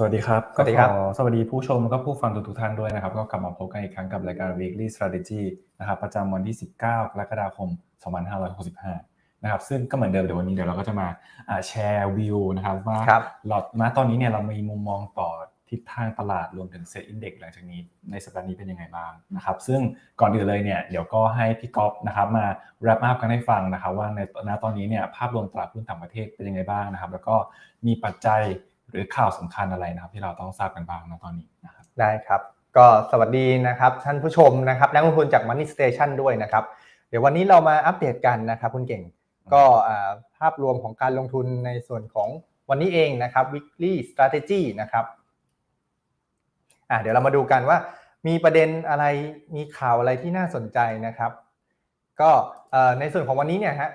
สวัสดีครับสวัสดีครับก็ขอสวัสดีผู้ชมแล้วก็ผู้ฟังทุกๆท่านด้วยนะครับ ก็กลับมาพบกันอีกครั้งกับรายการ Weekly Strategy นะครับประจำวันที่ 19 กรกฎาคม 2565 นะครับ ซึ่งก็เหมือนเดิมเดี๋ยววันนี้เดี๋ยวเราก็จะมาอ่าแชร์วิวนะครับว่าครับหลอดมาตอนนี้เนี่ยเรามีมุมมองต่อทิศทางตลาดรวมถึงเซ็ตอินเด็กหลังจากนี้ในสัปดาห์นี้เป็นยังไงบ้างนะครับ ซึ่งก่อนอื่นเลยเนี่ยเดี๋ยวก็ให้พี่ก๊อฟนะครับมา wrap up กันให้ฟังนะครับว่าในณตอนนี้เนี่ยภาพรวมตลาดหุ้นต่างประเทศเป็นยังไงบ้างนะครับ แล้วก็มีปัจจัย หรือข่าวสำคัญอะไรนะครับ ที่เราต้องทราบกันบ้างณตอนนี้นะครับได้ครับ ก็สวัสดีนะครับท่านผู้ชมนะครับนักลงทุนจาก Money Station ด้วยนะครับ เดี๋ยววันนี้เรามาอัปเดตกันนะครับคุณเก่งก็ภาพรวมของการลงทุนในส่วนของวันนี้เองนะครับ weekly strategy นะครับอ่าเดี๋ยวเรามาดูกันว่ามีประเด็นอะไรมีข่าวอะไรที่น่าสนใจนะครับ ก็ในส่วนของวันนี้เนี่ยฮะ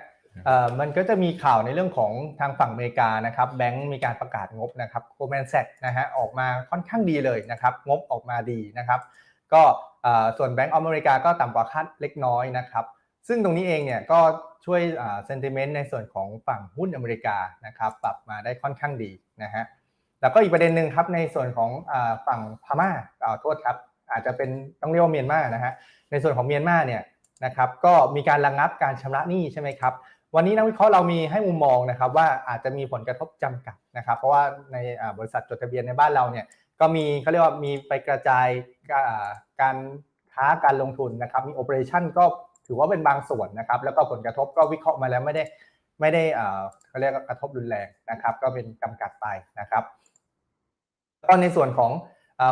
มันก็จะมีข่าวในเรื่องของทางฝั่งอเมริกานะครับแบงก์มีการประกาศงบนะครับโ l ลแมนแซกนะฮะออกมาค่อนข้างดีเลยนะครับงบออกมาดีนะครับก็ส่วนแบงก์อเมริกาก็ต่ำกว่าคาดเล็กน้อยนะครับซึ่งตรงนี้เองเนี่ยก็ช่วยเซนติเมนต์ในส่วนของฝั่งหุ้นอเมริกานะครับปรับมาได้ค่อนข้างดีนะฮะแล้วก็อีกประเด็นหนึ่งครับในส่วนของฝั่งพม่าอ่าโทษครับอาจจะเป็นต้องเรียกว่าเมียนมานะฮะในส่วนของเมียนมาเนี่ยนะครับก็มีการระงงับการชำระหนี้ใช่ไหมครับ วันนี้นักวิเคราะห์เรามีให้มุมมองนะครับว่าอาจจะมีผลกระทบจำกัดนะครับ เพราะว่าในบริษัทจดทะเบียนในบ้านเราเนี่ยก็มีเขาเรียกว่ามีไปกระจายการค้าการลงทุนนะครับ มีโอเปอเรชั่นก็ถือว่าเป็นบางส่วนนะครับ แล้วก็ผลกระทบก็วิเคราะห์มาแล้วไม่ได้ไม่ได้เขาเรียกว่ากระทบรุนแรงนะครับ ก็เป็นจำกัดไปนะครับก็ในส่วนของ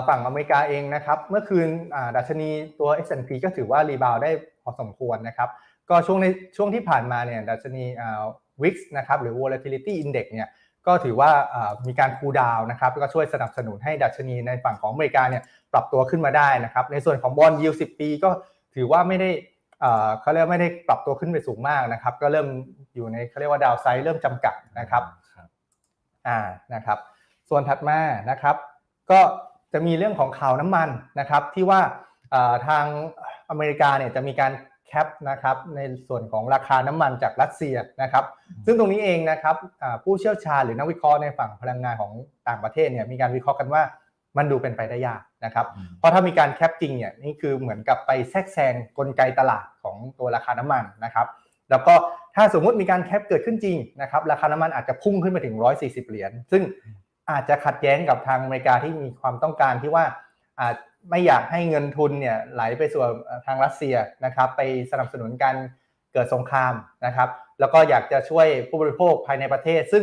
ฝั่งอเมริกาเองนะครับ เมื่อคืนดัชนีตัว S&P ก็ถือว่ารีบาวได้พอสมควรนะครับ ก็ช่วงในช่วงที่ผ่านมาเนี่ยดัชนีอ่า WIX นะครับหรือ volatility index เนี่ยก็ถือว่าอ่ามีการคูลดาวน์นะครับแล้วก็ช่วยสนับสนุนให้ดัชนีในฝั่งของอเมริกาเนี่ยปรับตัวขึ้นมาได้นะครับในส่วนของบอลยิว10ปีก็ถือว่าไม่ได้อ่าเขาเรียกว่าไม่ได้ปรับตัวขึ้นไปสูงมากนะครับ ก็เริ่มอยู่ในเขาเรียกว่าดาวไซด์เริ่มจำกัดนะครับครับอ่านะครับ ส่วนถัดมานะครับ ก็จะมีเรื่องของข่าวน้ำมันนะครับ ที่ว่าอ่าทางอเมริกาเนี่ยจะมีการ แคปนะครับในส่วนของราคาน้ำมันจากรัสเซียนะครับ ซึ่งตรงนี้เองนะครับอ่าผู้เชี่ยวชาญหรือนักวิเคราะห์ในฝั่งพลังงานของต่างประเทศเนี่ยมีการวิเคราะห์กันว่ามันดูเป็นไปได้ยากนะครับอืมเพราะถ้ามีการแคปจริงเนี่ยนี่คือเหมือนกับไปแทรกแซงกลไกตลาดของตัวราคาน้ำมันนะครับ แล้วก็ถ้าสมมุติมีการแคปเกิดขึ้นจริงนะครับราคาน้ำมันอาจจะพุ่งขึ้นไปถึง 140 เหรียญซึ่งอาจจะขัดแย้งกับทางอเมริกาที่มีความต้องการที่ว่า อาจไม่อยากให้เงินทุนเนี่ยไหลไปสู่ทางรัสเซียนะครับ ไปสนับสนุนการเกิดสงครามนะครับ แล้วก็อยากจะช่วยผู้บริโภคภายในประเทศ ซึ่ง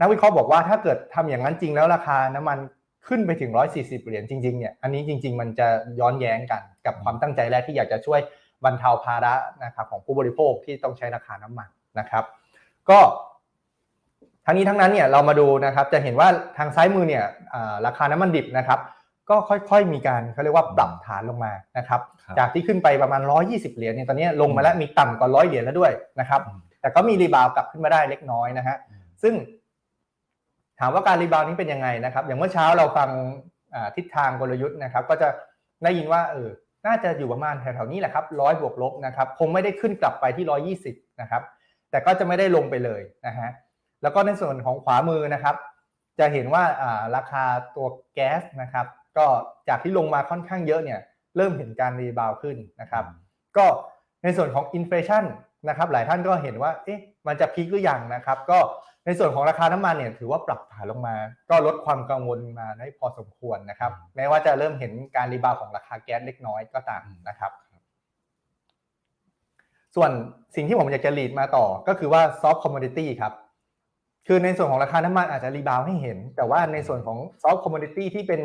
นักวิเคราะห์บอกว่าถ้าเกิดทำอย่างนั้นจริงแล้วราคาน้ำมันขึ้นไปถึง 140 เหรียญจริงๆเนี่ยอันนี้จริง ๆ มันจะย้อนแย้งกันกับความตั้งใจแรกที่อยากจะช่วยบรรเทาภาระนะครับของผู้บริโภคที่ต้องใช้ราคาน้ำมันนะครับ ก็ทั้งนี้ทั้งนั้นเนี่ยเรามาดูนะครับจะเห็นว่าทางซ้ายมือเนี่ยราคาน้ำมันดิบนะครับ ก็ค่อยๆมีการเขาเรียกว่าปรับฐานลงมานะครับครับจากที่ขึ้นไปประมาณ 120 เหรียญเนี่ยตอนนี้ลงมาแล้วมีต่ำกว่า100เหรียญแล้วด้วยนะครับอืมแต่ก็มีรีบาวด์กลับขึ้นมาได้เล็กน้อยนะฮะอืมซึ่ง ถามว่าการรีบาวด์นี้เป็นยังไงนะครับ อย่างเมื่อเช้าเราฟังอ่าทิศทางกลยุทธ์นะครับ ก็จะได้ยินว่าเออน่าจะอยู่ประมาณแถวๆนี้แหละครับร้อยบวกลบนะครับคงไม่ได้ขึ้นกลับไปที่ 120 นะครับ แต่ก็จะไม่ได้ลงไปเลยนะฮะแล้วก็ในส่วนของขวามือนะครับ จะเห็นว่าอ่าราคาตัวแก๊สนะครับ ก็จากที่ลงมาค่อนข้างเยอะเนี่ยเริ่มเห็นการรีบาวด์ขึ้นนะครับก็ในส่วนของอินฟลชันนะครับหลายท่านก็เห็นว่าเอ๊ะมันจะพีคหรือยังนะครับ ก็ในส่วนของราคาน้ำมันเนี่ยถือว่าปรับฐานลงมา ก็ลดความกังวลมาได้พอสมควรนะครับ แม้ว่าจะเริ่มเห็นการรีบาวด์ของราคาแก๊สเล็กน้อยก็ตามนะครับ ส่วนสิ่งที่ผมอยากจะลีดมาต่อก็คือว่าซอฟต์คอมม o ดิตี้ครับคือในส่วนของราคาน้ำมันอาจจะรีบาวด์ให้เห็น แต่ว่าในส่วนของซอฟต์คอมม o ดิตี้ที่เป็น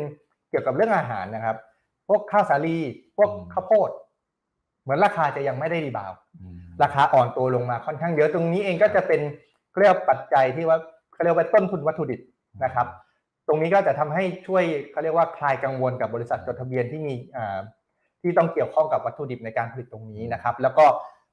เกี่ยวกับเรื่องอาหารนะครับ พวกข้าวสาลีพวกอืมข้าวโพด เหมือนราคาจะยังไม่ได้รีบาวด์อืมราคาอ่อนตัวลงมาค่อนข้างเยอะตรงนี้เองก็จะเป็นเขาเรียกว่าปัจจัยที่ว่าเขาเรียกว่าต้นทุนวัตถุดิบนะครับ ตรงนี้ก็จะทำให้ช่วยเขาเรียกว่าคลายกังวลกับบริษัทจดทะเบียนที่มีอ่าที่ต้องเกี่ยวข้องกับวัตถุดิบในการผลิตตรงนี้นะครับ แล้วก็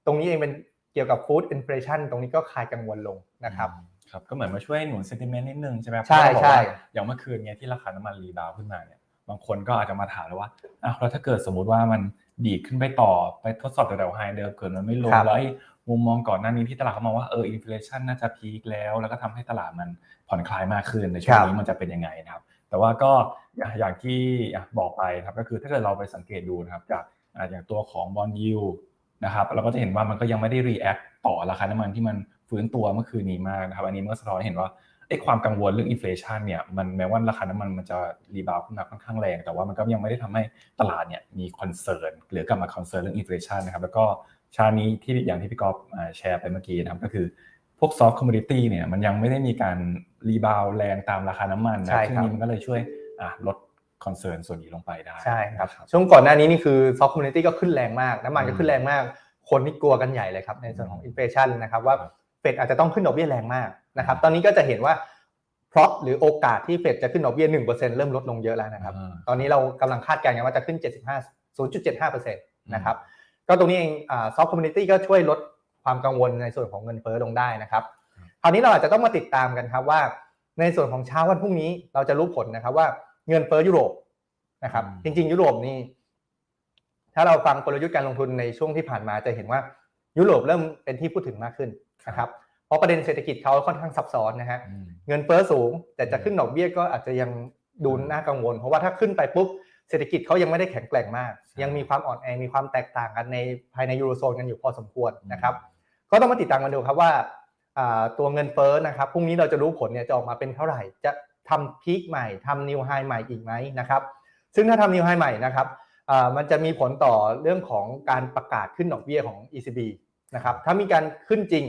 ตรงนี้เองเป็นเกี่ยวกับฟู้ดอินฟลชันตรงนี้ก็คลายกังวลลงนะครับครับก็เหมือนมาช่วยหนุนเซนติเมนต์นิดนึงใช่ไหมใช่เพราะเราบอกใช่ว่าอย่างเมื่อคืนเนี้ยที่ราคาน้ำมันรีบาวด์ขึ้นมาเนี่ย บางคนก็อาจจะมาถามเลยว่าอ้าวแล้วถ้าเกิดสมมุติว่ามันดีดขึ้นไปต่อไปทดสอบแถวๆไฮเดิมเกิดมันไม่ลงครับแล้วไอ้มุมมองก่อนหน้านี้ที่ตลาดเขามองว่าเอออินฟลชันน่าจะพีคแล้ว แล้วก็ทำให้ตลาดมันผ่อนคลายมากขึ้นในช่วงนี้มันจะเป็นยังไงนะครับ แต่ว่าก็อย่างอย่างที่บอกไปครับก็คือถ้าเกิดเราไปสังเกตดูนะครับจากอ่าอย่างตัวของบอลยูนะครับเราก็จะเห็นว่ามันก็ยังไม่ได้รีแอคต่อราคาน้ำมันที่มันฟื้นตัวเมื่อคืนนี้มากนะครับอันนี้มันก็สะท้อนให้เห็นว่า ไอ้ความกังวลเรื่องอินฟลชันเนี่ยมันแม้ว่าราคาน้ำมันมันจะรีบาวขึ้นมาค่อนข้างแรง แต่ว่ามันก็ยังไม่ได้ทำให้ตลาดเนี่ยมีคอนเซิร์นหรือกลับมาคอนเซิร์นเรื่องอินฟลชันนะครับแล้วก็ชาร์ตนี้ที่อย่างที่พี่กอฟอ่าแชร์ไปเมื่อกี้นะครับก็คือพวกซอฟต์คอมมูนิตี้เนี่ยมันยังไม่ได้มีการรีบาวแรงตามราคาน้ำมันใช่นะซึ่งครับนี้มันก็เลยช่วยอะลดคอนเซิร์นส่วนนี้ลงไปได้ใช่ครับนะช่วงก่อนหน้านี้นี่คือซอฟต์คอมมูนิตี้ก็ขึ้นแรงมาก น้ำมันก็อืมขึ้นแรงมาก คนที่กลัวกันใหญ่เลยครับในส่วนของอืมอินเฟชันนะครับว่าครับเฟดอาจจะต้องขึ้นดอกเบี้ยแรงมาก นะครับ ตอนนี้ก็จะเห็นว่าเพราะหรือโอกาสที่เฟดจะขึ้นดอกเบี้ย1%เริ่มลดลงเยอะแล้วนะครับอ่าตอนนี้เรากำลังคาดการณ์กันว่าจะขึ้น 75 0.75%นะครับ ก็ตรงนี้เองซอฟต์คอมมูนิตี้ก็ช่วยลดความกังวลในส่วนของเงินเฟ้อลงได้นะครับ คราวนี้เราอาจจะต้องมาติดตามกันครับว่า ในส่วนของเช้าวันพรุ่งนี้เราจะรู้ผลนะครับว่าเงินเฟ้อยุโรปนะครับอืจมริง ๆ ยุโรปนี่ถ้าเราฟังกลยุทธ์การลงทุนในช่วงที่ผ่านมาจะเห็นว่ายุโรปเริ่มเป็นที่พูดถึงมากขึ้นนะครับ เพราะประเด็นเศรษฐกิจเขาค่อนข้างซับซ้อนนะฮะอืมเงินเฟ้อสูง แต่จะขึ้นดอกเบี้ยก็อาจจะยังดูน่ากังวล เพราะว่าถ้าขึ้นไปปุ๊บเศรษฐกิจเขายังไม่ได้แข็งแกร่งมากใช่ยังมีความอ่อนแอมีความแตกต่างกันในภายในยูโรโซนกันอยู่พอสมควรนะครับ ก็ต้องมาติดตามกันดูครับว่าอ่าตัวเงินเฟ้อนะครับพรุ่งนี้เราจะรู้ผลเนี่ยจะออกมาเป็นเท่าไหร่ จะทำพีคใหม่ทำนิวไฮใหม่อีกไหมนะครับ ซึ่งถ้าทำนิวไฮใหม่นะครับอ่ามันจะมีผลต่อเรื่องของการประกาศขึ้นดอกเบี้ยของ ECB นะครับถ้ามีการขึ้นจริง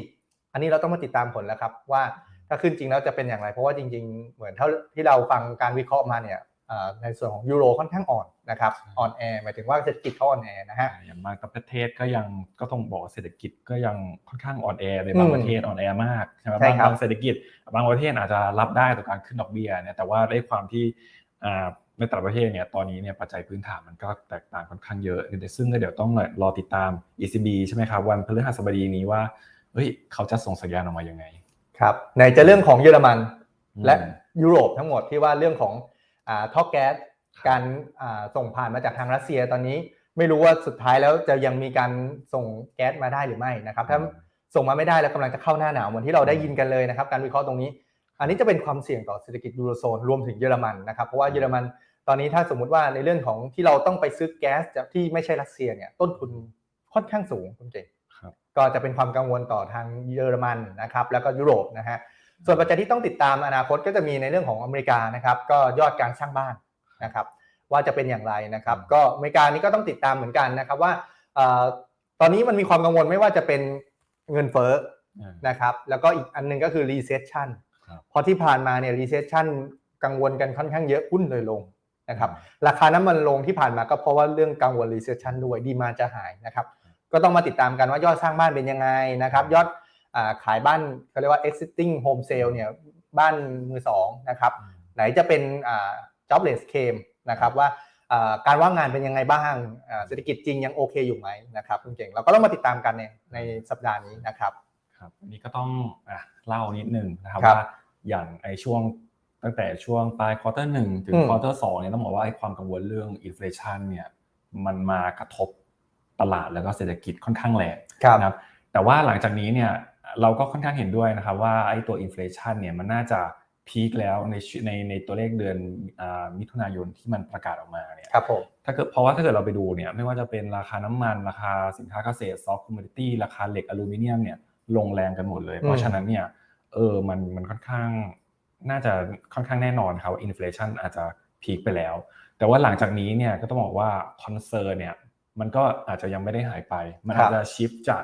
อันนี้เราต้องมาติดตามผลแล้วครับว่าถ้าขึ้นจริงแล้วจะเป็นอย่างไร เพราะว่าจริง ๆ เหมือนเท่าที่เราฟังการวิเคราะห์มาเนี่ยอ่าในส่วนของยูโรค่อนข้างอ่อนนะครับอ่อนแอหมายถึงว่าเศรษฐกิจเขาอ่อนแอนะฮะอย่างบางประเทศก็ยังก็ต้องบอกว่าเศรษฐกิจก็ยังค่อนข้างอ่อนแอในบางอืมประเทศอ่อนแอมากใช่ไหมใช่บางครับบางเศรษฐกิจบางประเทศอาจจะรับได้ต่อการขึ้นดอกเบี้ยเนี่ยแต่ว่าด้วยความที่อ่าในแต่ละประเทศเนี่ยตอนนี้เนี่ยปัจจัยพื้นฐานมันก็แตกต่างค่อนข้างเยอะซึ่งก็เดี๋ยวต้องรอติดตาม ECB ใช่ไหมครับวันพฤหัสบดีนี้ว่าเฮ้ยเขาจะส่งสัญญาณออกมายังไง ครับไหนจะเรื่องของเยอรมันอืมและยุโรปทั้งหมดที่ว่าเรื่องของอ่าท่อแก๊สครับการอ่าส่งผ่านมาจากทางรัสเซียตอนนี้ ไม่รู้ว่าสุดท้ายแล้วจะยังมีการส่งแก๊สมาได้หรือไม่นะครับถ้าส่งมาไม่ได้แล้วกำลังจะเข้าหน้าหนาวเหมือนที่เราได้ยินกันเลยนะครับ การวิเคราะห์ตรงนี้ อันนี้จะเป็นความเสี่ยงต่อเศรษฐกิจยูโรโซนรวมถึงเยอรมันนะครับเพราะว่าเยอรมันตอนนี้ถ้าสมมุติว่าในเรื่องของที่เราต้องไปซื้อแก๊สจากที่ไม่ใช่รัสเซียเนี่ยต้นทุนค่อนข้างสูงคุณเจครับ ก็จะเป็นความกังวลต่อทางเยอรมันนะครับแล้วก็ยุโรปนะฮะส่วนปัจจัยที่ต้องติดตามอนาคตก็จะมีในเรื่องของอเมริกานะครับก็ยอดการสร้างบ้านนะครับว่าจะเป็นอย่างไรนะครับก็อเมริกานี่ก็ต้องติดตามเหมือนกันนะครับว่าเอ่อตอนนี้มันมีความกังวลไม่ว่าจะเป็นเงินเฟ้ออ่านะครับแล้วก็อีกอันหนึงก็คือ recession ครับเพราะที่ผ่านมาเนี่ย recession กังวลกันค่อนข้างเยอะหุ้นเลยลงนะครับราคาน้ำมันลงที่ผ่านมาก็เพราะว่าเรื่องกังวล recession ด้วยดีมาจะหายนะครับ ก็ต้องมาติดตามกันว่ายอดสร้างบ้านเป็นยังไงนะครับ ยอดอาขายบ้านเขาเรียกว่า existing home sale เนี่ยบ้านมือสองนะครับ ไหนจะเป็นอ่า jobless claim นะครับว่าอ่าการว่างงานเป็นยังไงบ้างอ่าเศรษฐกิจจริงยังโอเคอยู่ไหมนะครับคุณเก่งเราก็ต้องมาติดตามกันในในสัปดาห์นี้นะครับครับอันนี้ก็ต้องอะเล่านิดนึงนะครับครับว่าอย่างไอช่วงตั้งแต่ช่วงปลายควอเตอร์หนึ่งถึงอืมควอเตอร์สองเนี่ยต้องบอกว่าไอความกังวลเรื่องอินฟลชันเนี่ยมันมากระทบ ตลาดแล้วก็เศรษฐกิจค่อนข้างแรงครับนะครับแต่ว่าหลังจากนี้เนี่ยเราก็ค่อนข้างเห็นด้วยนะครับว่าไอตัวอินฟลชันเนี่ยมันน่าจะพีคแล้วในชีในในตัวเลขเดือนอ่ามิถุนายนที่มันประกาศออกมาเนี่ยครับผมถ้าเกิดเพราะว่าถ้าเกิดเราไปดูเนี่ยไม่ว่าจะเป็นราคาน้ำมัน ราคาสินค้าเกษตรซอฟต์คอมมูนิตี้ราคาเหล็กอลูมิเนียมเนี่ยลงแรงกันหมดเลย เพราะฉะนั้นเนี่ยเออมันมันค่อนข้างน่าจะค่อนข้างแน่นอนครับว่าอินฟลชันอาจจะพีคไปแล้ว แต่ว่าหลังจากนี้เนี่ยก็ต้องบอกว่าคอนเซิร์นเนี่ย มันก็อาจจะยังไม่ได้หายไป มันอาจจะชิฟจาก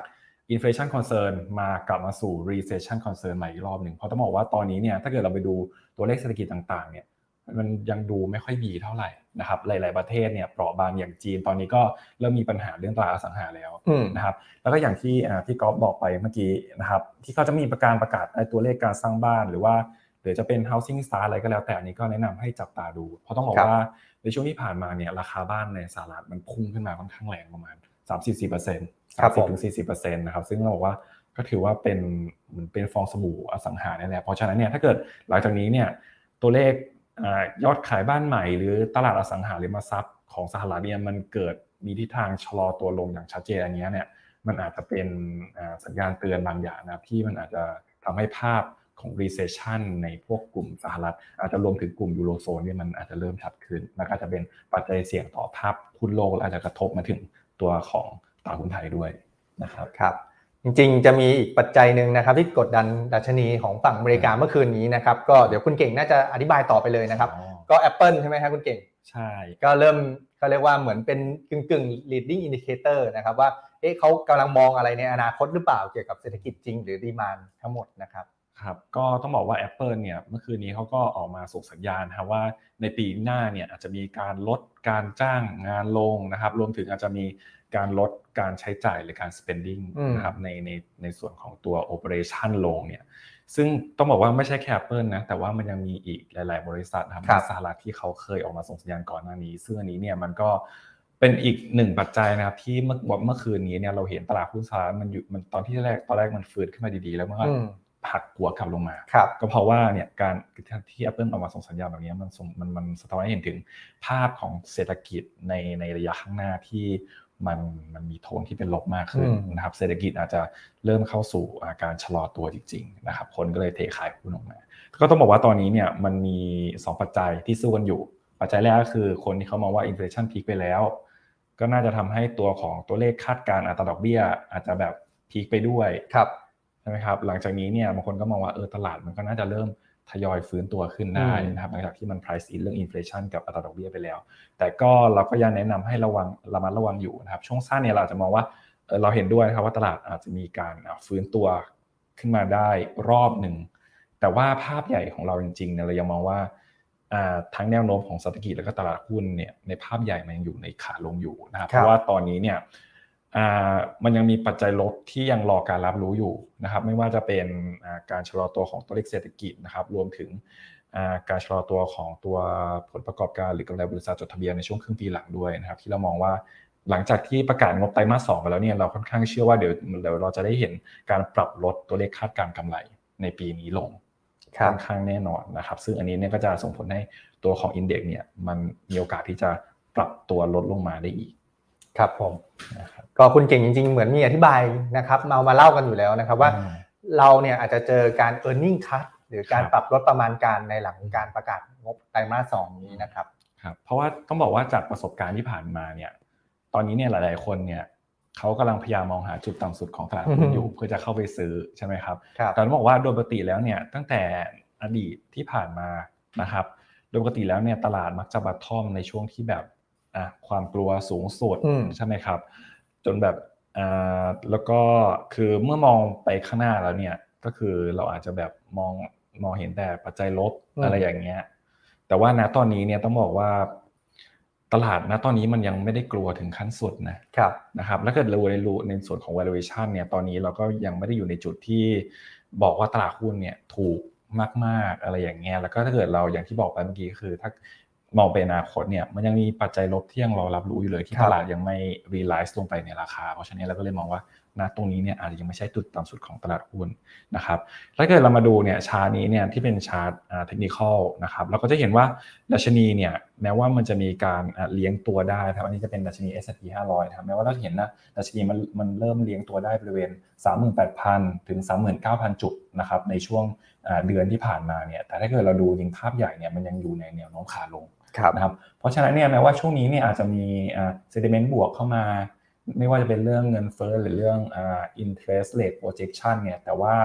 inflation concern มากลับมาสู่ recession concern ใหม่อีกรอบหนึ่งเพราะต้องบอกว่าตอนนี้เนี่ยถ้าเกิดเราไปดูตัวเลขเศรษฐกิจต่างๆเนี่ยมันยังดูไม่ค่อยดีเท่าไหร่นะครับหลาย ๆประเทศเนี่ยเปราะบางอย่างจีนตอนนี้ก็เริ่มมีปัญหาเรื่องตลาดอสังหาแล้วอืมนะครับแล้วก็อย่างที่อ่าพี่ก๊อฟบอกไปเมื่อกี้นะครับที่เขาจะมีประการประกาศไอ้ตัวเลขการสร้างบ้านหรือว่า หรือจะเป็น housing start อะไรก็แล้ว แต่อันนี้ก็แนะนำให้จับตาดู เพราะต้องบอกครับว่าในช่วงที่ผ่านมาเนี่ยราคาบ้านในสหรัฐมันพุ่งขึ้นมาค่อนข้างแรงประมาณ 34%เปอร์เซ็นต์ครับผมถึง40เปอร์เซ็นต์นะครับซึ่งเราบอกว่าก็ถือว่าเป็นเหมือนเป็นฟองสบู่อสังหาเนี่ยแหละเพราะฉะนั้นเนี่ยถ้าเกิดหลังจากนี้เนี่ยตัวเลขอายอดขายบ้านใหม่ หรือตลาดอสังหาริมทรัพย์ของสหรัฐเนี่ยมันเกิดมีทิศทางชะลอตัวลงอย่างชัดเจนอันเนี้ยเนี่ยมันอาจจะเป็นอ่าสัญญาณเตือนบางอย่างนะครับที่มันอาจจะทำให้ภาพ ของ recession ในพวกกลุ่มสหรัฐ อาจจะรวมถึงกลุ่มยูโรโซนเนี่ยมันอาจจะเริ่มชัดขึ้นแล้วก็อาจจะเป็นปัจจัยเสี่ยงต่อภาพหุ้นโลกและอาจจะกระทบมาถึงตัวของตลาดหุ้นไทยด้วยนะครับครับจริงๆ จะมีอีกปัจจัยหนึ่งนะครับที่กดดันดัชนีของฝั่งอเมริกาเมื่อคืนนี้นะครับก็เดี๋ยวคุณเก่งน่าจะอธิบายต่อไปเลยนะครับอ๋อก็ Apple ใช่ไหมครับคุณเก่ง ใช่ ก็เริ่มก็เรียกว่าเหมือนเป็นกึ่งกึ่งๆ leading indicator นะครับว่าเอ๊ะเขากำลังมองอะไรในอนาคตหรือเปล่าเกี่ยวกับเศรษฐกิจจริงหรือดีมานทั้งหมดนะครับ ครับก็ต้องบอกว่า Apple เนี่ยเมื่อคืนนี้เขาก็ออกมาส่งสัญญาณนะครับว่าในปีหน้าเนี่ยอาจจะมีการลดการจ้างงานลงนะครับ รวมถึงอาจจะมีการลดการใช้จ่ายหรือการ spending อืมนะครับในในในส่วนของตัว operation ลงเนี่ยซึ่งต้องบอกว่าไม่ใช่แค่ Apple นะแต่ว่ามันยังมีอีกหลาย ๆ บริษัทนะครับครับในสหรัฐที่เขาเคยออกมาส่งสัญญาณก่อนหน้านี้ ซึ่งอันนี้เนี่ยมันก็เป็นอีกหนึ่งปัจจัยนะครับที่เมื่อเมื่อคืนนี้เนี่ยเราเห็นตลาดหุ้นสหรัฐมันอยู่มันตอนที่แรกตอนแรกมันฟื้นขึ้นมาดีๆ แล้วมันก็อืม หักหัวกลับลงมาครับก็เพราะว่าเนี่ยการที่ Apple ออกมาส่งสัญญาณแบบนี้มันส่งมันมันสะท้อนให้เห็นถึงภาพของเศรษฐกิจในในระยะข้างหน้าที่มันมันมีโทนที่เป็นลบมากขึ้นอืมนะครับ เศรษฐกิจอาจจะเริ่มเข้าสู่อาการชะลอตัวจริงๆนะครับคนก็เลยเทขายหุ้นออกมา ก็ต้องบอกว่าตอนนี้เนี่ยมันมี 2 ปัจจัยที่สู้กันอยู่ ปัจจัยแรกก็คือคนที่เขามองว่าอินฟลชันพีคไปแล้ว ก็น่าจะทำให้ตัวของตัวเลขคาดการณ์อัตราดอกเบี้ย อาจจะแบบพีคไปด้วยครับใช่ไหมครับหลังจากนี้เนี่ยบางคนก็มองว่าเออตลาดมันก็น่าจะเริ่มทยอยฟื้นตัวขึ้นได้อืมนะครับหลังจากที่มัน price in เรื่อง inflation กับอัตราดอกเบี้ยไปแล้ว แต่ก็เราก็ยังแนะนำให้ระวังระมัดระวังอยู่นะครับช่วงสั้นเนี่ยเราอาจจะมองว่าเอ่อเราเห็นด้วยนะครับว่าตลาดอาจจะมีการอะฟื้นตัวขึ้นมาได้รอบหนึ่งแต่ว่าภาพใหญ่ของเราจริงๆเนี่ยเรายังมองว่าอ่าทั้งแนวโน้มของเศรษฐกิจแล้วก็ตลาดหุ้นเนี่ยในภาพใหญ่มันยังอยู่ในขาลงอยู่นะครับคเพรับราะว่าตอนนี้เนี่ยอ่า มันยังมีปัจจัยลบที่ยังรอการรับรู้อยู่นะครับ ไม่ว่าจะเป็นอ่าการชะลอตัวของตัวเลขเศรษฐกิจนะครับ รวมถึงอ่าการชะลอตัวของตัวผลประกอบการหรือกำไรบริษัทจดทะเบียนในช่วงครึ่งปีหลังด้วยนะครับ ที่เรามองว่าหลังจากที่ประกาศงบไตรมาสสองไปแล้วเนี่ยเราค่อนข้างเชื่อว่าเดี๋ยวเดี๋ยวเราจะได้เห็นการปรับลดตัวเลขคาดการณ์กำไรในปีนี้ลงครับค่อนข้างแน่นอนนะครับ ซึ่งอันนี้เนี่ยก็จะส่งผลให้ตัวของอินเด็กซ์เนี่ยมันมีโอกาสที่จะปรับตัวลดลงมาได้อีก ครับผมนะครับก็คุณเก่งจริง ๆ เหมือนมีอธิบายนะครับมามาเล่ากันอยู่แล้วนะครับว่าอืมเราเนี่ยอาจจะเจอการ e a r n i n g cut หรือการครับปรับลดประมาณการในหลังการประกาศงบไตรมาสสองนี้นะครับครับเพราะว่าต้องบอกว่าจากประสบการณ์ที่ผ่านมาเนี่ยตอนนี้เนี่ยหลาย ๆ คนเนี่ยเขากำลังพยายามมองหาจุดต่ำสุดของตลาดหุ้นอยู่เพื่อจะเข้าไปซื้อใช่ไหมครับครับแต่ต้องบอกว่าโดยปกติแล้วเนี่ยตั้งแต่อดีตที่ผ่านมานะครับ โดยปกติแล้วเนี่ยตลาดมักจะบัตทอมในช่วงที่แบบ อะความกลัวสูงสุดอืมใช่ไหมครับ จนแบบอ่าแล้วก็คือเมื่อมองไปข้างหน้าแล้วเนี่ยก็คือเราอาจจะแบบมองมองเห็นแต่ปัจจัยลบอืมอะไรอย่างเงี้ย แต่ว่าณตอนนี้เนี่ยต้องบอกว่าตลาดณตอนนี้มันยังไม่ได้กลัวถึงขั้นสุดนะครับนะครับแล้วเกิดเราในรูในส่วนของ valuation เนี่ยตอนนี้เราก็ยังไม่ได้อยู่ในจุดที่บอกว่าตลาดหุ้นเนี่ยถูกมากๆอะไรอย่างเงี้ยแล้วก็ถ้าเกิดเราอย่างที่บอกไปเมื่อกี้คือ ถ้า มองไปอนาคตเนี่ยมันยังมีปัจจัยลบที่ยังรอรับรู้อยู่เลยที่ครับตลาดยังไม่ realize ลงไปในราคา เพราะฉะนั้นเราก็เลยมองว่าณตรงนี้เนี่ยอาจจะยังไม่ใช่จุดต่ำสุดของตลาดหุ้นนะครับถ้าเกิดเรามาดูเนี่ยชาร์ตนี้เนี่ยที่เป็นชาร์ตเทคนิคอลนะครับเราก็จะเห็นว่าดัชนีเนี่ยแม้ว่ามันจะมีการอะเลี้ยงตัวได้นะครับอันนี้จะเป็นดัชนี S&P 500นะครับแม้ว่าเราจะเห็นนะดัชนีมันมันเริ่มเลี้ยงตัวได้บริเวณ 38,000 ถึง 39,000 จุดนะครับในช่วงอ่าเดือนที่ผ่านมาเนี่ยแต่ถ้าเกิดเราดูยิงภาพใหญ่เนี่ยมันยังอยู่ในแนวโน้มขาลงครับ นะครับเพราะฉะนั้นเนี่ยแม้ว่าช่วงนี้เนี่ยอาจจะมีอ่า sentiment บวกเข้ามา ไม่ว่าจะเป็นเรื่องเงินเฟ้อหรือเรื่องอ่า interest rate projection เนี่ยแต่ว่า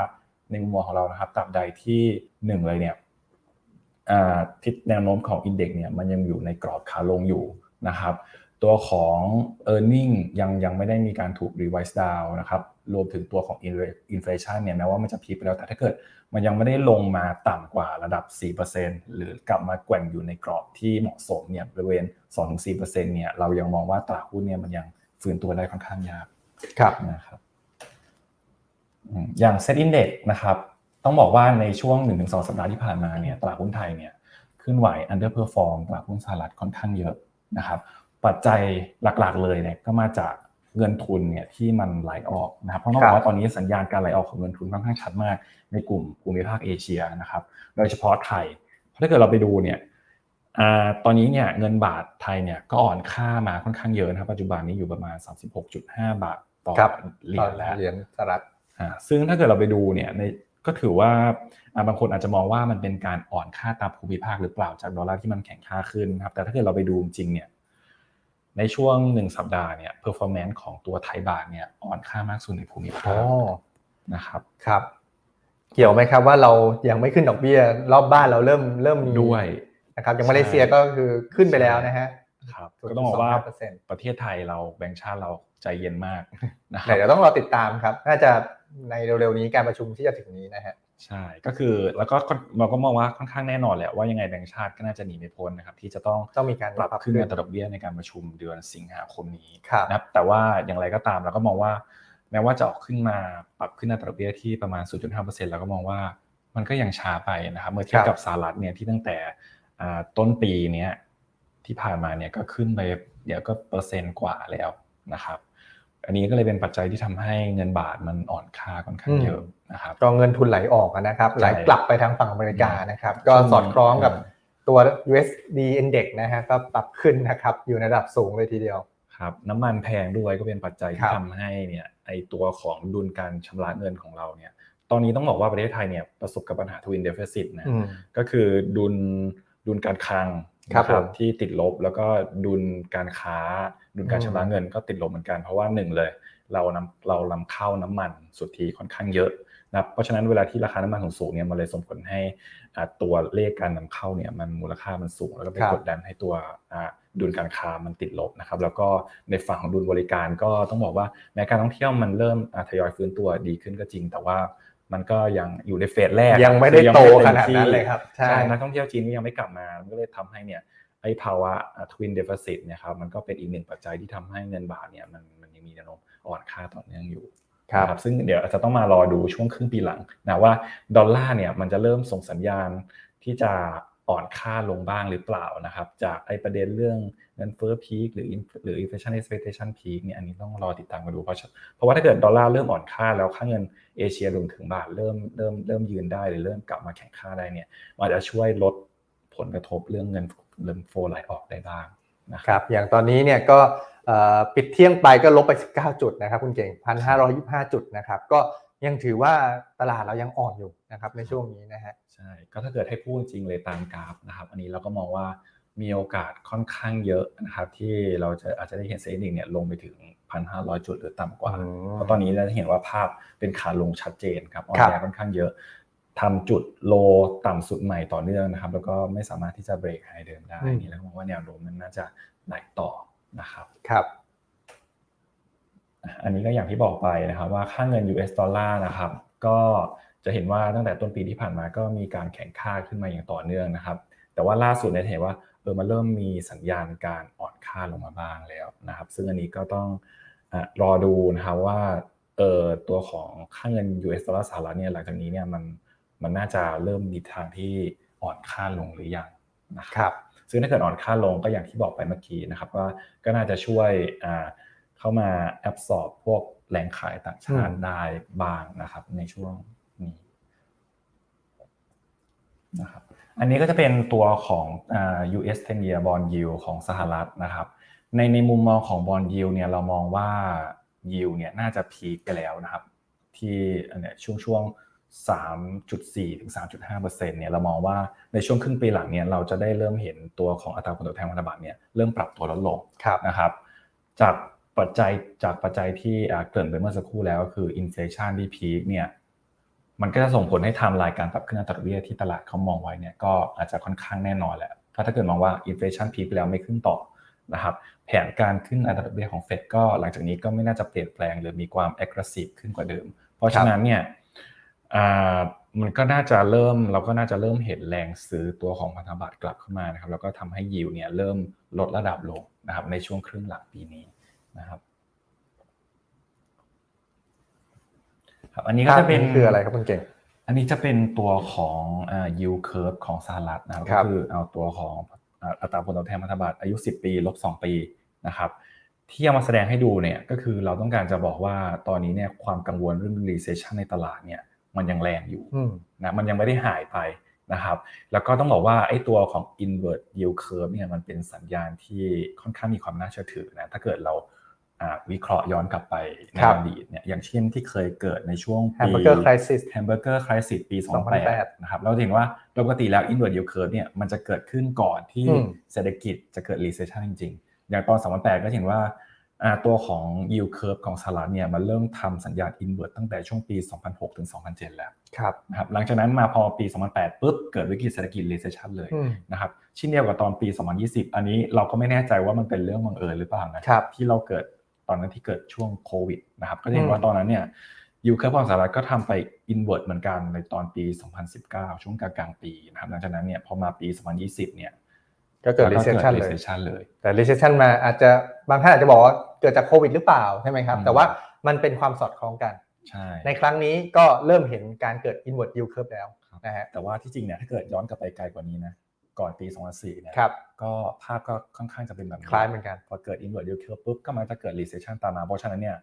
ในมุมมองของเรานะครับตราบใดที่หนึ่งเลยเนี่ยอ่าทิศแนวโน้มของอินเด็กซ์เนี่ยมันยังอยู่ในกรอบขาลงอยู่นะครับ ตัวของ e a r n i n g ยังยังไม่ได้มีการถูก revise down นะครับรวมถึงตัวของ inflation เนี่ยแม้ว่ามันจะพีคไปแล้วแต่ถ้าเกิด มันยังไม่ได้ลงมาต่ำกว่าระดับ 4%หรือกลับมาแกว่งอยู่ในกรอบที่เหมาะสมเนี่ยบริเวณ 2-4%เนี่ยเรายังมองว่าตลาดหุ้นเนี่ยมันยังฟื้นตัวได้ค่อนข้างยากครับนะครับอืมอย่าง Set Index นะครับต้องบอกว่าในช่วง 1-2 สัปดาห์ที่ผ่านมาเนี่ยตลาดหุ้นไทยเนี่ยขึ้นไหว underperform ตลาดหุ้นสหรัฐค่อนข้างเยอะนะครับ ปัจจัยหลักๆ เลยเนี่ยก็มาจากเงินทุนเนี่ยที่มันไหลออกนะครับเพราะต้องบอกว่าตอนนี้สัญญาณการไหลออกของเงินทุนค่อนข้างชัดมากในกลุ่มภูมิภาคเอเชียนะครับโดยเฉพาะไทย เพราะถ้าเกิดเราไปดูเนี่ยอ่าตอนนี้เนี่ยเงินบาทไทยเนี่ยก็อ่อนค่ามาค่อนข้างเยอะนะครับปัจจุบันนี้อยู่ประมาณ 36.5 บาทต่อครับเหรียญแล้วเหรียญสหรัฐอ่าซึ่งถ้าเกิดเราไปดูเนี่ยในก็ถือว่าอ่าบางคนอาจจะมองว่ามันเป็นการอ่อนค่าตามภูมิภาคหรือเปล่าจากดอลลาร์ที่มันแข็งค่าขึ้นนะครับแต่ถ้าเกิดเราไปดูจริงๆเนี่ย ในช่วงหนึ่งสัปดาห์เนี่ย performance ของตัวไทยบาทเนี่ยอ่อนค่ามากสุดในภูมิอ๋ภาอคนะครับครับ เกี่ยวไหมครับว่าเรายังไม่ขึ้นดอกเบี้ยรอบบ้านเราเริ่มเริ่มมีด้วยนะครับอย่างมาเลเซียก็คือขึ้นไปแล้วนะฮะครับก็ต้องบอกว่า0.25%ประเทศไทยเราแบงก์ชาติเราใจเย็นมากนะคเดี๋รับยวต้องรอติดตามครับ น่าจะในเร็วๆนี้การประชุมที่จะถึงนี้นะฮะ ใช่ ก็คือแล้วก็เราก็มองว่าค่อนข้างแน่นอนแหละว่ายังไงแบงก์ชาติก็น่าจะหนีไม่พ้นนะครับที่จะต้องต้องมีการปรับปรับขึ้นขึ้นอัตราดอกเบี้ยในการประชุมเดือนสิงหาคมนี้ครับนะครับแต่ว่าอย่างไรก็ตามเราก็มองว่า แม้ว่าจะออกขึ้นมาปรับขึ้นอัตราดอกเบี้ยที่ประมาณ 0.5%เราก็มองว่ามันก็ยังช้าไปนะครับเมื่อเทียบกับสหรัฐเนี่ยที่ตั้งแต่อ่าต้นปีเนี้ยที่ผ่านมาเนี่ยก็ขึ้นไปเดี๋ยวก็เปอร์เซ็นต์กว่าแล้วนะครับ อันนี้ก็เลยเป็นปัจจัยที่ทำให้เงินบาทมันอ่อนค่าค่อนข้างเยอะนะครับก็เงินทุนไหลออกอะนะครับใช่ไหลกลับไปทางฝั่งอเมริกานะครับ ก็สอดคล้องกับตัว USD Index นะฮะก็ปรับขึ้นนะครับอยู่ในระดับสูงเลยทีเดียวครับน้ำมันแพงด้วยก็เป็นปัจจัยครัที่บทำให้เนี่ยไอตัวของดุลการชำระเงินของเราเนี่ยตอนนี้ต้องบอกว่าประเทศไทยเนี่ยประสบกับปัญหาทวินเดฟเฟซิตนะอืมก็คือดุลดุลการคลัง ครับนะผมที่ติดลบแล้วก็ดุลการค้า ดุลการอืมชำระเงินก็ติดลบเหมือนกันเพราะว่าหนึ่งเลย เรานำเรานำเข้าน้ำมันสุทธิค่อนข้างเยอะนะครับเพราะฉะนั้นเวลาที่ราคาน้ำมันสูงๆเนี่ยมันเลยส่งผลให้อ่าตัวเลขการนำเข้าเนี่ยมันมูลค่ามันสูง แล้วก็ไปครับกดดันให้ตัวอ่าดุลการค้ามันติดลบนะครับแล้วก็ในฝั่งของดุลบริการก็ต้องบอกว่าแม้การท่องเที่ยวมันเริ่มอ่าทยอยฟื้นตัวดีขึ้นก็จริง แต่ว่า มันก็ยังอยู่ในเฟสแรกยังไม่ได้คือโตต็มขนาดนั้นที่เลยครับใช่ใช่นักท่องเที่ยวจีนก็ยังไม่กลับมามันก็เลยทำให้เนี่ยไอ้ภาวะทวินเดฟเฟ i ตเนี่ยครับมันก็เป็นอีกหนึ่งปัจจัยที่ทำให้เงินบาทเนี่ยมันมันยังมีแนวโน้มอ่อนค่าต่อเนื่องอยู่ครับนะซึ่งเดี๋ยวอาจจะต้องมารอดูช่วงครึ่งปีหลังนะว่าดอลลาร์เนี่ยมันจะเริ่มส่งสัญญาณที่จะ อ่อนค่าลงบ้างหรือเปล่านะครับ จากไอ้ประเด็นเรื่องเงินเฟ้อพีคหรือหรือ inflation expectation peak เนี่ยอันนี้ต้องรอติดตามกันดูเพราะเพราะว่าถ้าเกิดดอลลาร์เริ่มอ่อนค่าแล้วค่าเงินเอเชียรวมถึงบาทเริ่มเริ่มเริ่มยืนได้หรือเริ่มกลับมาแข่งค่าได้เนี่ยมันจะช่วยลดผลกระทบเรื่องเงินเงินโฟไหลออกได้บ้างนะครับอย่างตอนนี้เนี่ยก็ปิดเที่ยงไปก็ลบไป 19 จุดนะครับคุณเก่ง 1,525 จุดนะครับ ก็ ยังถือว่าตลาดเรายังอ่อนอยู่นะครับในช่วงนี้นะฮะใช่ก็ถ้าเกิดให้พูดจริงเลยตามกราฟนะครับ อันนี้เราก็มองว่ามีโอกาสค่อนข้างเยอะนะครับ ที่เราจะอาจจะได้เห็นเซ็นดิ้งเนี่ยลงไปถึง 1,500 จุดหรือต่ำกว่าอืมเพราะตอนนี้เราจะเห็นว่าภาพเป็นขาลงชัดเจนครับออนครับแอร์ค่อนข้างเยอะทำจุดโลต่ำสุดใหม่ต่อเนื่องนะครับ แล้วก็ไม่สามารถที่จะเบรกไฮเดิมได้นี่แล้วมองว่าแนวโน้มมันน่าจะไหลต่อนะครับครับ อันนี้ก็อย่างที่บอกไปนะครับว่าค่าเงิน US ดอลลาร์นะครับก็จะเห็นว่าตั้งแต่ต้นปีที่ผ่านมาก็มีการแข่งค่าขึ้นมาอย่างต่อเนื่องนะครับ แต่ว่าล่าสุดเนี่ยเห็นว่าเออมันเริ่มมีสัญญาณการอ่อนค่าลงมาบ้างแล้วนะครับ ซึ่งอันนี้ก็ต้องอารอดูนะครับว่าเออตัวของค่าเงิน US ดอลลาร์สหรัฐเนี่ยหลังจากนี้เนี่ยมันมันน่าจะเริ่มมีทางที่อ่อนค่าลงหรือยังนะคครับรับ ซึ่งถ้าเกิดอ่อนค่าลงก็อย่างที่บอกไปเมื่อกี้นะครับว่าก็น่าจะช่วยอ่า เข้ามาแอบสอบพวกแหล่งขายต่างชาติอืมได้บ้างนะครับ ในช่วงนี้นะครับอันนี้ก็จะเป็นตัวของอ่า US 10 year bond yield ของสหรัฐนะครับ ในในมุมมองของ bond yield เนี่ยเรามองว่า yield เนี่ยน่าจะพีคไปแล้วนะครับ ที่อันเนี้ยช่วงช่วง3.4ถึง3.5เปอร์เซ็นต์เนี่ยเรามองว่าในช่วงครึ่งปีหลังเนี่ยเราจะได้เริ่มเห็นตัวของอัตราผลตอบแทนพันธบัตรเนี่ยเริ่มปรับตัวลดลงครับนะครับ จาก ปัจจัยจากปัจจัยที่เกริ่นไปเมื่อสักครู่แล้วก็คืออินฟลชันที่พีคเนี่ยมันก็จะส่งผลให้ไทม์ไลน์การปรับขึ้นอัตราดอกเบี้ยที่ตลาดเขามองไว้เนี่ยก็อาจจะค่อนข้างแน่นอนแหละเพราะถ้าเกิดมองว่าอินฟลชันพีคไปแล้วไม่ขึ้นต่อนะครับแผนการขึ้นอัตราดอกเบี้ยของเฟดก็หลังจากนี้ก็ไม่น่าจะเปลี่ยนแปลงหรือมีความ aggressive ขึ้นกว่าเดิม เพราะฉะนั้นเนี่ยมันก็น่าจะเริ่มเราก็น่าจะเริ่มเห็นแรงซื้อตัวของพันธบัตรกลับเข้ามานะครับแล้วก็ทำให้ยิวเนี่ยเริ่มลดระดับลงนะครับในช่วงครึ่งหลังปีนี้ นะครับครับอันนี้ก็จะเป็นภาพคืออะไรครับคุณเก่ง อันนี้จะเป็นตัวของอ่า yield curve ของสหรัฐนะครับครัก็บคือเอาตัวของอ่าอัตราผลตอบแทนพันธบัตรอายุ 10 ปีลบ2ปีนะครับที่เอามาแสดงให้ดูเนี่ยก็คือเราต้องการจะบอกว่าตอนนี้เนี่ยความกังวลเรื่อง recession ในตลาดเนี่ยมันยังแรงอยู่อืมนะมันยังไม่ได้หายไปนะครับ แล้วก็ต้องบอกว่าไอ้ตัวของ invert yield curve เนี่ยมันเป็นสัญญาณที่ค่อนข้างมีความน่าเชื่อถือนะถ้าเกิดเราอ่า วิเคราะห์ย้อนกลับไปในครับอดีตเนี่ยอย่างเช่นที่เคยเกิดในช่วงแฮมเบอร์เกอร์คริสิสแฮมเบอร์เกอร์คริสิสปี 2008 2008นะครับเราจะเห็นว่าโดยปกติแล้ว inward yield curve เนี่ยมันจะเกิดขึ้นก่อนที่อืมเศรษฐกิจจะเกิด recession จริงๆ อย่างตอน 2008 ก็เห็นว่าอ่าตัวของ yield curve ของสหรัฐเนี่ยมันเริ่มทำสัญญาณ inward ตั้งแต่ช่วงปี 2006 ถึง 2007 แล้วครับนะครับหลังจากนั้นมาพอปี 2008ปุ๊บเกิดวิกฤตเศรษฐกิจ recession เลยอืมนะครับเช่นเดียวกับตอนปี 2020 อันนี้เราก็ไม่แน่ใจว่ามันเป็นเรื่องบังเอิญหรือเปล่านะครับที่เราเกิด ตอนนั้นที่เกิดช่วงโควิดนะครับก็จะเห็นว่าอืมตอนนั้นเนี่ยยูเคอร์ของสหรัฐก็ทำไป invert เหมือนกันในตอนปี 2019 ช่วงกลางกลางๆปีนะครับหลังจากนั้นเนี่ยพอมาปี 2020 เนี่ยก็เกิดแล้ว recession เลย recession เลย แต่ recession มาอาจจะบางท่านอาจจะบอกว่าเกิดจากโควิดหรือเปล่าใช่ไหมครับอืมแต่ว่ามันเป็นความสอดคล้องกันใช่ในครั้งนี้ก็เริ่มเห็นการเกิด inward yield curve แล้วนะฮะแต่ว่าที่จริงเนี่ยถ้าเกิดย้อนกลับไปไกลกว่านี้นะ ก่อนปี 2004เนี่ยครับก็ภาพก็ค่อนข้างจะเป็นแบบนี้คล้ายเหมือนกันพอเกิด inward yield curve ปุ๊บก็มักจะเกิด recession ตามมาเพราะฉะนั้นเนี่ย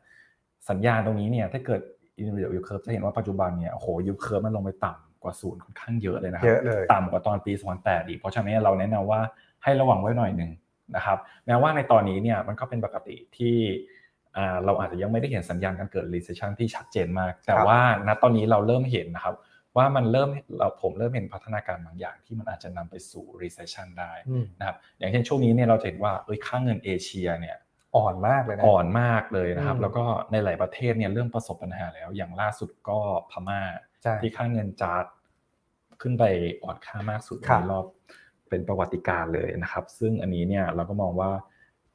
สัญญาณตรงนี้เนี่ยถ้าเกิด inward yield curve จะเห็นว่าปัจจุบันเนี่ยโอ้โห yield curve มันลงไปต่ำกว่าศูนย์ค่อนข้างเยอะเลยนะครัเยอะเลยต่ำกว่าตอนปี 2008อีกเพราะฉะนั้นเนี่ยเราแนะนำว่าให้ระวังไว้หน่อยหนึ่งนะครับแม้ว่าในตอนนี้เนี่ยมันก็เป็นปกติที่อ่าเราอาจจะยังไม่ได้เห็นสัญญาณการเกิด recession ที่ชัดเจนมาก แต่ครับว่าณตอนนี้เราเริ่มเห็นนะครับ ว่ามันเริ่มเราผมเริ่มเห็นพัฒนาการบางอย่างที่มันอาจจะนำไปสู่ recession ได้อืมนะครับอย่างเช่นช่วงนี้เนี่ยเราจะเห็นว่าเอ้ยค่าเงินเอเชียเนี่ยอ่อนมากเลยนะอ่อนมากเลยนะครับอืมแล้วก็ในหลายประเทศเนี่ยเริ่มประสบปัญหาแล้ว อย่างล่าสุดก็พม่าใช่ที่ค่าเงินจาร์ดขึ้นไปอ่อนค่ามากสุดครับในรอบเป็นประวัติการณ์เลยนะครับ ซึ่งอันนี้เนี่ยเราก็มองว่า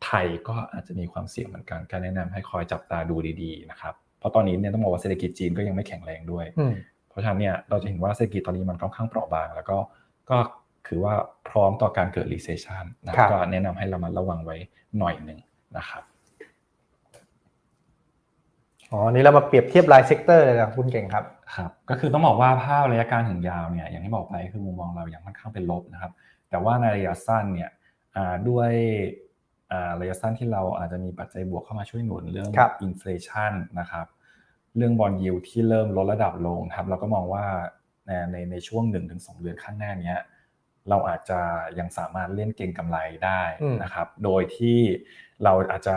ไทยก็อาจจะมีความเสี่ยงเหมือนกันการแนะนำให้คอยจับตาดูดีๆนะครับเพราะตอนนี้เนี่ยต้องบอกว่าเศรษฐกิจจีนก็ยังไม่แข็งแรงด้วยอืม เพราะฉะนั้นเนี่ยเราจะเห็นว่าเศรษฐกิจตอนนี้มันค่อนข้างเปราะบาง แล้วก็ก็คือว่าพร้อมต่อการเกิด recession นะคครัรับบก็แนะนำให้เรามาระวังไว้หน่อยหนึ่งนะครับอ๋ออันนี้เรามาเปรียบเทียบรายเซกเตอร์เลยนะคุณเก่งครับครับ ก็คือต้องบอกว่าภาพระยะกลางถึงยาวเนี่ยอย่างที่บอกไปคือมุมมองเราอย่างค่อนข้างเป็นลบนะครับ แต่ว่าในระยะสั้นเนี่ยอ่าด้วยอ่าระยะสั้นที่เราอาจจะมีปัจจัยบวกเข้ามาช่วยหนุนเรื่องครับอินฟลชันนะครับ เรื่องบอลยิวที่เริ่มลดระดับลงครับเราก็มองว่าในในในช่วง 1-2 เดือนข้างหน้าเนี้ยเราอาจจะยังสามารถเล่นเก็งกำไรได้อืมนะครับ โดยที่เราอาจจะ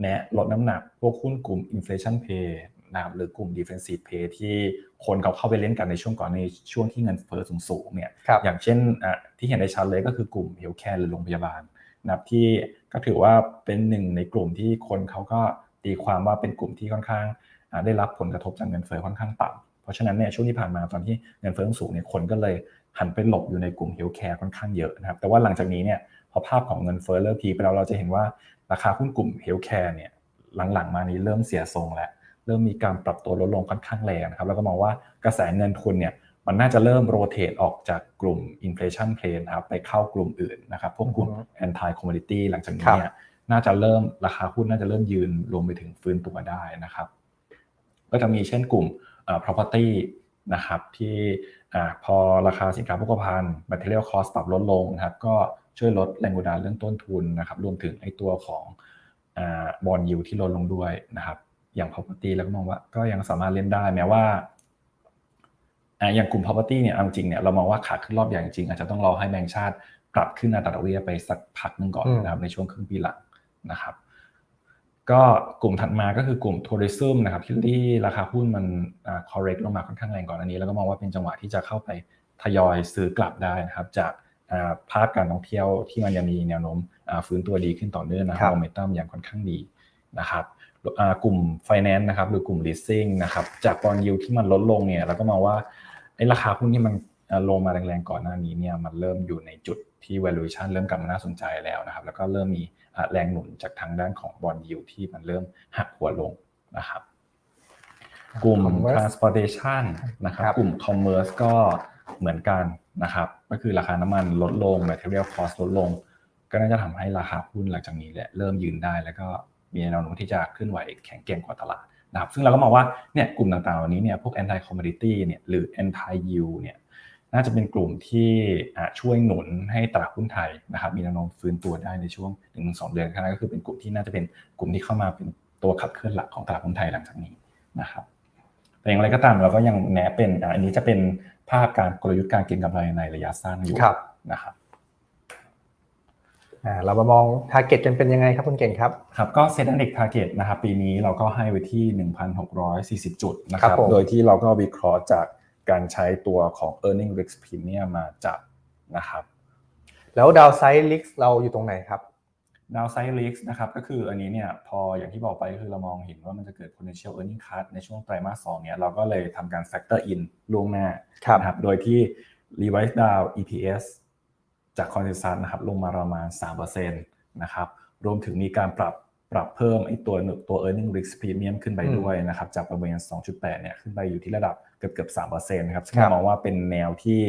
แนะลดน้ำหนักพวกหุ้นกลุ่ม inflation pay นะครับหรือกลุ่ม defensive pay ที่คนเขาเข้าไปเล่นกันในช่วงก่อนในช่วงที่เงินเฟ้อสูงๆเนี่ยครับอย่างเช่นอะที่เห็นได้ชัดเลยก็คือกลุ่มเฮลท์แคร์หรือโรงพยาบาลนะครับที่ก็ถือว่าเป็นหนึ่งในกลุ่มที่คนเขาก็ ตีความว่าเป็นกลุ่มที่ค่อนข้างอะได้รับผลกระทบจากเงินเฟ้อค่อนข้างต่ำเพราะฉะนั้นเนี่ยช่วงที่ผ่านมาตอนที่เงินเฟ้อสูงเนี่ยคนก็เลยหันไปหลบอยู่ในกลุ่มเฮลท์แคร์ค่อนข้างเยอะนะครับแต่ว่าหลังจากนี้เนี่ยพอภาพของเงินเฟ้อเริ่มพีคไปแล้วเราจะเห็นว่าราคาหุ้นกลุ่มเฮลท์แคร์เนี่ยหลังๆ มานี้เริ่มเสียทรงแล้วเริ่มมีการปรับตัวลดลงค่อนข้างแรงนะครับแล้วก็มองว่ากระแสเงินทุนเนี่ยมันน่าจะเริ่มโรเตทออกจากกลุ่ม inflation play นะครับไปเข้ากลุ่มอื่นนะครับพวกกลุ่มอือฮึ anti commodity หลังจากนี้ครับเนี่ย น่าจะเริ่มราคาหุ้นน่าจะเริ่มยืนรวมไปถึงฟื้นตัวได้นะครับ ก็จะมีเช่นกลุ่มเอ่อ property นะครับที่อ่าพอราคาสินค้าโภคภัณฑ์ material cost ปรับลดลงนะครับ ก็ช่วยลดแรงกดดันเรื่องต้นทุนนะครับ รวมถึงไอ้ตัวของบอลยูที่ลดลงด้วยนะครับ อย่าง property แล้วก็มองว่าก็ยังสามารถเล่นได้แม้ว่าอ่าอย่างกลุ่ม property เนี่ยเอาจริงเนี่ยเรามองว่าขาขึ้นรอบใหญ่จริงๆอาจจะต้องรอให้แบงก์ชาติปรับขึ้นอัตราดอกเบี้ยไปสักพักหนึ่งก่อนอืมนะครับในช่วงครึ่งปีหลัง นะครับก็กลุ่มถัดมาก็คือกลุ่มทัวริซึมนะครับที่ที่ราคาหุ้นมันอ่า correct ลงมาค่อนข้างแรงก่อนอันนี้ แล้วก็มองว่าเป็นจังหวะที่จะเข้าไปทยอยซื้อกลับได้นะครับ จากอ่าภาพการท่องเที่ยวที่มันยังมีแนวโน้มอ่าฟื้นตัวดีขึ้นต่อเนื่องนะคครัรับบโมเมนตัมอย่างค่อนข้างดีนะครับอ่ากลุ่ม finance นะครับหรือกลุ่ม leasing นะครับจากบอลยูที่มันลดลงเนี่ยเราก็มองว่าไอ้ราคาหุ้นที่มันอ่าลงมาแรงๆก่อนหน้านี้เนี่ยมันเริ่มอยู่ในจุดที่ valuation เริ่มกลับมาน่าสนใจแล้วนะครับ แล้วก็เริ่มมีอ่า แรงหนุนจากทางด้านของบอลยูที่มันเริ่มหักหัวลงนะครับกลุ่ม Commerce transportation นะครับครับกลุ่ม commerce ก็เหมือนกันนะครับก็คือราคาน้ำมันลดลง material cost ลดลง ก็น่าจะทำให้ราคาหุ้นหลังจากนี้แหละเริ่มยืนได้แล้วก็มีแนวโน้มที่จะเคลื่อนไหวแข็งแกร่งกว่าตลาดนะครับซึ่งเราก็มองว่าเนี่ยกลุ่มต่างๆเหล่านี้เนี่ยพวก anti commodity เนี่ยหรือ anti yield เนี่ย น่าจะเป็นกลุ่มที่อะช่วยหนุนให้ตลาดหุ้นไทยนะครับมีแนวโน้มฟื้นตัวได้ในช่วง1นถึงสเดือนข้างหน้าก็คือเป็นกลุ่มที่น่าจะเป็นกลุ่มที่เข้ามาเป็นตัวขับเคลื่อนหลักของตลาดหุ้นไทยหลังจากนี้นะครับแต่อย่างไรก็ตามเราก็ยังแนะเป็นอะอันนี้จะเป็นภาพการกลยุทธ์การเก็งกำไรในระยะสั้นอยู่ครับนะครับอ่าเรามามองทาร์เก็ตกันเป็นยังไงครับคุณเก่งครับครับก็เซ็นดันเด็กทาร์เก็ตนะครับปีนี้เราก็ให้ไว้ที่ 1,640 จุดนะคครัรับบผมโดยที่เราก็วิเคราะห์จาก การใช้ตัวของ e a r n i n g risk premium มาจับนะครับ แล้วดาวไซด์ลิกเราอยู่ตรงไหนครับดาวไซด์ risk นะครับก็คืออันนี้เนี่ยพออย่างที่บอกไปก็คือเรามองเห็นว่ามันจะเกิด potential earning cut ในช่วงไตรมาส2เนี่ยเราก็เลยทำการ factor in ล่วงหน้าครับนะครับโดยที่ revise down EPS จาก consensus นะครับลงมาประมาณ3%นะครับรวมถึงมีการปรับ ปรับเพิ่มไอ้ตัวตัว earning risk premium ขึ้นไปอืมด้วยนะครับ จากประมาณ2.8 เนี่ยขึ้นไปอยู่ที่ระดับเกือบเกือบ3%นะครับซึ่งครับเรามองว่าเป็นแนวที่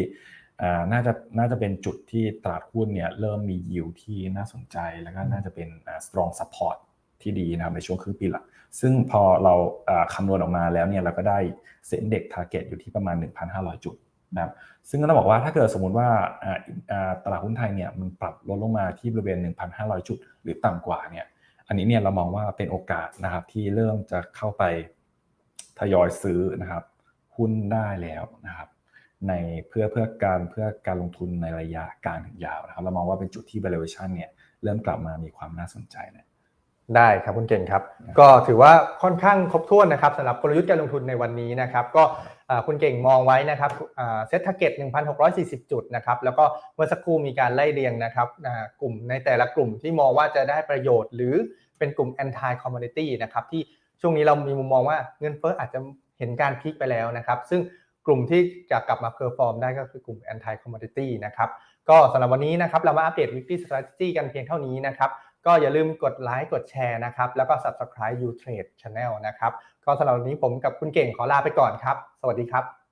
อ่าน่าจะน่าจะเป็นจุดที่ตลาดหุ้นเนี่ยเริ่มมียิวที่น่าสนใจ แล้วก็น่าจะเป็นอ่า strong support ที่ดีนะครับในช่วงครึ่งปีหลัง ซึ่งพอเราอ่าคำนวณออกมาแล้วเนี่ยเราก็ได้เซ็นเด็ก target อยู่ที่ประมาณ 1,500 จุดนะครับซึ่งก็ต้องบอกว่าถ้าเกิดสมมุติว่าอ่าอ่าตลาดหุ้นไทยเนี่ยมันปรับลดลงมาที่บริเวณ 1,500 จุด หรือต่ำกว่าเนี่ย อันนี้เนี่ยเรามองว่าเป็นโอกาสนะครับที่เริ่มจะเข้าไปทยอยซื้อนะครับหุ้นได้แล้วนะครับในเพื่อเพื่อการเพื่อการลงทุนในระยะกลางถึงยาวนะครับเรามองว่าเป็นจุดที่ valuation เนี่ยเริ่มกลับมามีความน่าสนใจนะได้ครับคุณเก่งครับ ก็ถือว่าค่อนข้างครบถ้วนนะครับสำหรับกลยุทธ์การลงทุนในวันนี้นะครับ ก็อ่า คุณเก่งมองไว้นะครับเซ็ตทาร์เก็ต1,640 จุดนะครับแล้วก็เมื่อสักครู่มีการไล่เรียงนะครับกลุ่มในแต่ละกลุ่มที่มองว่าจะได้ประโยชน์ หรือเป็นกลุ่ม anti commodity นะครับที่ช่วงนี้เรามีมุมมองว่าเงินเฟ้ออาจจะเห็นการพีคไปแล้วนะครับ ซึ่งกลุ่มที่จะกลับมาเพอร์ฟอร์มได้ก็คือกลุ่ม anti commodity นะครับก็สำหรับวันนี้นะครับเรามาอัปเดต weekly strategy กันเพียงเท่านี้นะครับ ก็อย่าลืมกดไลค์กดแชร์นะครับ แล้วก็ subscribe U Trade Channel นะครับ ก็สำหรับวันนี้ผมกับคุณเก่งขอลาไปก่อนครับ สวัสดีครับ